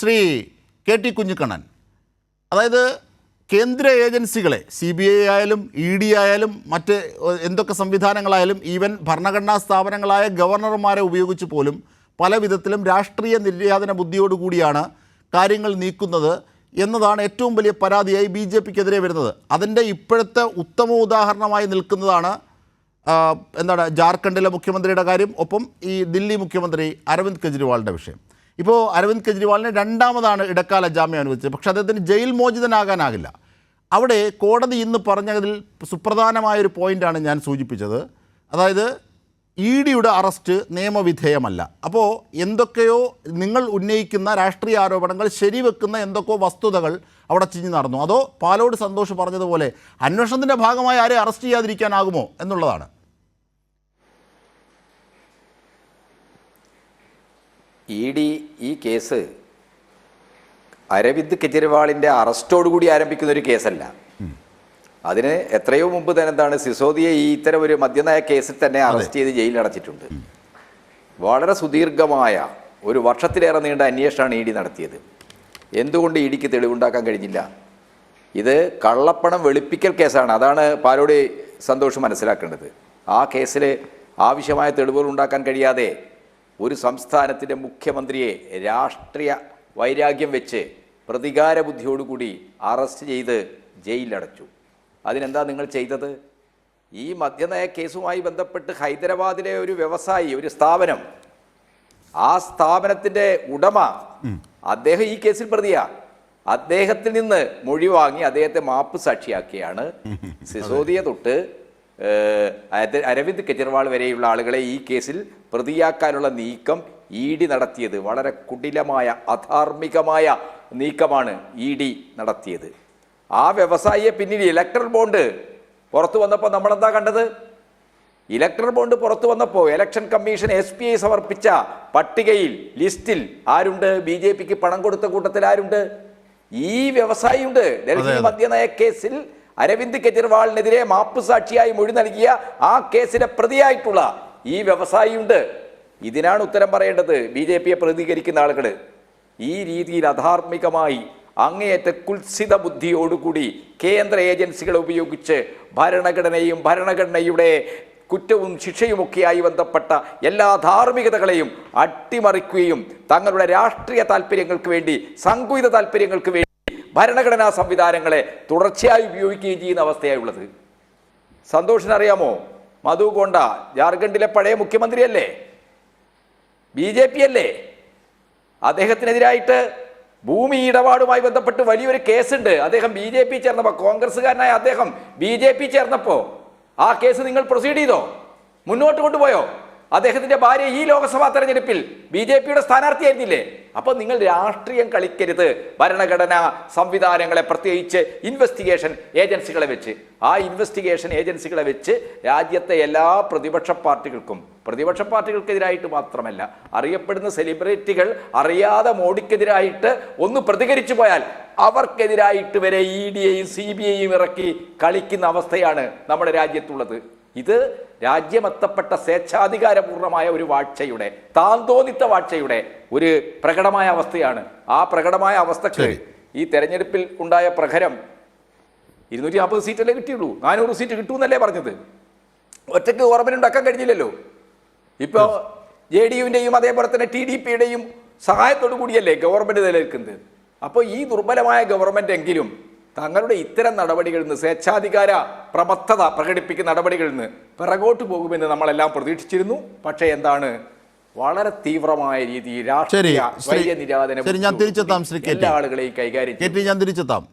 Shri K T Kunhikannan. അതായത് കേന്ദ്ര ഏജൻസികളെ സി ബി ഐ ആയാലും ഇ ഡി ആയാലും മറ്റ് എന്തൊക്കെ സംവിധാനങ്ങളായാലും ഈവൻ ഭരണഘടനാ സ്ഥാപനങ്ങളായ ഗവർണർമാരെ ഉപയോഗിച്ച് പോലും പല വിധത്തിലും രാഷ്ട്രീയ നിര്യാതന ബുദ്ധിയോടുകൂടിയാണ് കാര്യങ്ങൾ നീക്കുന്നത് എന്നതാണ് ഏറ്റവും വലിയ പരാതിയായി ബി ജെ പിക്കെതിരെ വരുന്നത്. അതിന്റെ ഇപ്പോഴത്തെ ഉത്തമ ഉദാഹരണമായി നിൽക്കുന്നതാണ് എന്താണ് ജാർഖണ്ഡിലെ മുഖ്യമന്ത്രിയുടെ കാര്യം ഒപ്പം ഈ ദില്ലി മുഖ്യമന്ത്രി അരവിന്ദ് കെജ്രിവാളിന്റെ വിഷയം. ഇപ്പോൾ അരവിന്ദ് കെജ്രിവാളിന് രണ്ടാമതാണ് ഇടക്കാല ജാമ്യം അനുവദിച്ചത്. പക്ഷേ അദ്ദേഹത്തിന് ജയിൽ മോചിതനാകാനാകില്ല. അവിടെ കോടതി ഇന്ന് പറഞ്ഞതിൽ സുപ്രധാനമായൊരു പോയിന്റാണ് ഞാൻ സൂചിപ്പിച്ചത്. അതായത് ഇ ഡിയുടെ അറസ്റ്റ് നിയമവിധേയമല്ല. അപ്പോൾ എന്തൊക്കെയോ നിങ്ങൾ ഉന്നയിക്കുന്ന രാഷ്ട്രീയ ആരോപണങ്ങൾ ശരിവെക്കുന്ന എന്തൊക്കെയോ വസ്തുതകൾ അവിടെ ചിഞ്ഞു നടന്നു. അതോ പാലോട് സന്തോഷ് പറഞ്ഞതുപോലെ അന്വേഷണത്തിന്റെ ഭാഗമായി ആരെ അറസ്റ്റ് ചെയ്യാതിരിക്കാനാകുമോ എന്നുള്ളതാണ്. ഇ ഡി ഈ കേസ് അരവിന്ദ് കെജ്രിവാളിന്റെ അറസ്റ്റോടുകൂടി ആരംഭിക്കുന്ന ഒരു കേസല്ല. അതിന് എത്രയോ മുമ്പ് തന്നെ എന്താണ് സിസോദിയെ ഈ ഇത്തരം ഒരു മദ്യനയ കേസിൽ തന്നെ അറസ്റ്റ് ചെയ്ത് ജയിലിൽ അടച്ചിട്ടുണ്ട്. വളരെ സുദീർഘമായ ഒരു വർഷത്തിലേറെ നീണ്ട അന്വേഷണമാണ് ഇ ഡി നടത്തിയത്. എന്തുകൊണ്ട് ഇ ഡിക്ക് തെളിവുണ്ടാക്കാൻ കഴിഞ്ഞില്ല? ഇത് കള്ളപ്പണം വെളുപ്പിക്കൽ കേസാണ്. അതാണ് പാലോടി സന്തോഷം മനസ്സിലാക്കേണ്ടത്. ആ കേസിൽ ആവശ്യമായ തെളിവുകൾ ഉണ്ടാക്കാൻ കഴിയാതെ ഒരു സംസ്ഥാനത്തിന്റെ മുഖ്യമന്ത്രിയെ രാഷ്ട്രീയ വൈരാഗ്യം വെച്ച് പ്രതികാര ബുദ്ധിയോടുകൂടി അറസ്റ്റ് ചെയ്ത് ജയിലിലടച്ചു അതിനെന്താ നിങ്ങൾ ചെയ്തത്? ഈ മദ്യനയ കേസുമായി ബന്ധപ്പെട്ട് ഹൈദരാബാദിലെ ഒരു വ്യവസായി ഒരു സ്ഥാപനം ആ സ്ഥാപനത്തിന്റെ ഉടമ അദ്ദേഹം ഈ കേസിൽ പ്രതിയാ. അദ്ദേഹത്തിൽ നിന്ന് മൊഴി വാങ്ങി അദ്ദേഹത്തെ മാപ്പ് സാക്ഷിയാക്കിയാണ് സിസോദിയ തൊട്ട് അരവിന്ദ് കെജ്രിവാൾ വരെയുള്ള ആളുകളെ ഈ കേസിൽ പ്രതിയാക്കാനുള്ള നീക്കം ഇ ഡി നടത്തിയത് വളരെ കുടിലമായ അധാർമികമായ നീക്കമാണ് ഇ ഡി നടത്തിയത്. ആ വ്യവസായിയെ പിന്നിൽ ഇലക്ട്രൽ ബോണ്ട് പുറത്തു വന്നപ്പോൾ നമ്മളെന്താ കണ്ടത്? ഇലക്ട്രൽ ബോണ്ട് പുറത്തു വന്നപ്പോൾ election commission S P I സമർപ്പിച്ച പട്ടികയിൽ ലിസ്റ്റിൽ ആരുണ്ട്? ബി ജെ പിക്ക് പണം കൊടുത്ത കൂട്ടത്തിൽ ആരുണ്ട്? ഈ വ്യവസായിയുണ്ട്. ഡൽഹി. മദ്യനയ കേസിൽ അരവിന്ദ് കെജ്രിവാളിനെതിരെ മാപ്പ് സാക്ഷിയായി മൊഴി നൽകിയ ആ കേസിലെ പ്രതിയായിട്ടുള്ള ഈ വ്യവസായിയുണ്ട്. ഇതിനാണ് ഉത്തരം പറയേണ്ടത്. ബി ജെ പിയെ പ്രതികരിക്കുന്ന ആളുകൾ ഈ രീതിയിൽ അധാർമികമായി അങ്ങേയറ്റ കുത്സിത ബുദ്ധിയോടുകൂടി കേന്ദ്ര ഏജൻസികളെ ഉപയോഗിച്ച് ഭരണഘടനയും ഭരണഘടനയുടെ കുറ്റവും ശിക്ഷയുമൊക്കെയായി ബന്ധപ്പെട്ട എല്ലാ ധാർമ്മികതകളെയും അട്ടിമറിക്കുകയും തങ്ങളുടെ രാഷ്ട്രീയ താല്പര്യങ്ങൾക്ക് വേണ്ടി സങ്കുചിത താല്പര്യങ്ങൾക്ക് വേണ്ടി ഭരണഘടനാ സംവിധാനങ്ങളെ തുടർച്ചയായി ഉപയോഗിക്കുകയും ചെയ്യുന്ന അവസ്ഥയായുള്ളത്. സന്തോഷിനറിയാമോ മധു കൊണ്ട ജാർഖണ്ഡിലെ പഴയ മുഖ്യമന്ത്രിയല്ലേ? ബി ജെ പി അല്ലേ? അദ്ദേഹത്തിനെതിരായിട്ട് ഭൂമി ഇടപാടുമായി ബന്ധപ്പെട്ട് വലിയൊരു കേസുണ്ട്. അദ്ദേഹം ബി ജെ പി ചേർന്നപ്പോൾ കോൺഗ്രസ്സുകാരനായ അദ്ദേഹം ബി ജെ പി ചേർന്നപ്പോൾ ആ കേസ് നിങ്ങൾ പ്രൊസീഡ് ചെയ്തോ? മുന്നോട്ട് കൊണ്ടുപോയോ? അദ്ദേഹത്തിന്റെ ഭാര്യ ഈ ലോക്സഭാ തെരഞ്ഞെടുപ്പിൽ ബി ജെ പിയുടെ സ്ഥാനാർത്ഥിയായിരുന്നില്ലേ? അപ്പൊ നിങ്ങൾ രാഷ്ട്രീയം കളിക്കരുത്. ഭരണഘടന സംവിധാനങ്ങളെ പ്രത്യേകിച്ച് ഇൻവെസ്റ്റിഗേഷൻ ഏജൻസികളെ വെച്ച്. ആ ഇൻവെസ്റ്റിഗേഷൻ ഏജൻസികളെ വെച്ച് രാജ്യത്തെ എല്ലാ പ്രതിപക്ഷ പാർട്ടികൾക്കും പ്രതിപക്ഷ പാർട്ടികൾക്കെതിരായിട്ട് മാത്രമല്ല അറിയപ്പെടുന്ന സെലിബ്രിറ്റികൾ അറിയാതെ മോഡിക്കെതിരായിട്ട് ഒന്ന് പ്രതികരിച്ചു പോയാൽ അവർക്കെതിരായിട്ട് വരെ ഇ ഡി ഐയും സി ബി ഐയും ഇറക്കി കളിക്കുന്ന അവസ്ഥയാണ് നമ്മുടെ രാജ്യത്തുള്ളത്. ഇത് രാജ്യമെത്തപ്പെട്ട സ്വേച്ഛാധികാരപൂർണമായ ഒരു വാഴ്ചയുടെ താന്തോന്നിത്ത വാഴ്ചയുടെ ഒരു പ്രകടമായ അവസ്ഥയാണ്. ആ പ്രകടമായ അവസ്ഥക്ക് ഈ തെരഞ്ഞെടുപ്പിൽ ഉണ്ടായ പ്രഹരം ഇരുന്നൂറ്റി നാൽപ്പത് സീറ്റല്ലേ കിട്ടിയുള്ളൂ? നാനൂറ് സീറ്റ് കിട്ടുമെന്നല്ലേ പറഞ്ഞത്? ഒറ്റയ്ക്ക് ഓർമ്മനുണ്ടാക്കാൻ ഉണ്ടാക്കാൻ കഴിഞ്ഞില്ലല്ലോ. ഇപ്പോ ജെ ഡി യുവിന്റെയും അതേപോലെ തന്നെ ടി ഡി പിയുടെയും സഹായത്തോടു കൂടിയല്ലേ ഗവൺമെന്റ് നിലനിൽക്കുന്നത്? അപ്പോൾ ഈ ദുർബലമായ ഗവൺമെന്റ് എങ്കിലും തങ്ങളുടെ ഇത്തരം നടപടികളിൽ നിന്ന് സ്വേച്ഛാധികാര പ്രബദ്ധത പ്രകടിപ്പിക്കുന്ന നടപടികളിൽ നിന്ന് പിറകോട്ട് പോകുമെന്ന് നമ്മളെല്ലാം പ്രതീക്ഷിച്ചിരുന്നു. പക്ഷേ എന്താണ്? വളരെ തീവ്രമായ രീതിയിൽ രാഷ്ട്രീയ വൈദ്യ നിരാധന എല്ലാ ആളുകളെയും കൈകാര്യം ഞാൻ തിരിച്ചെത്താം.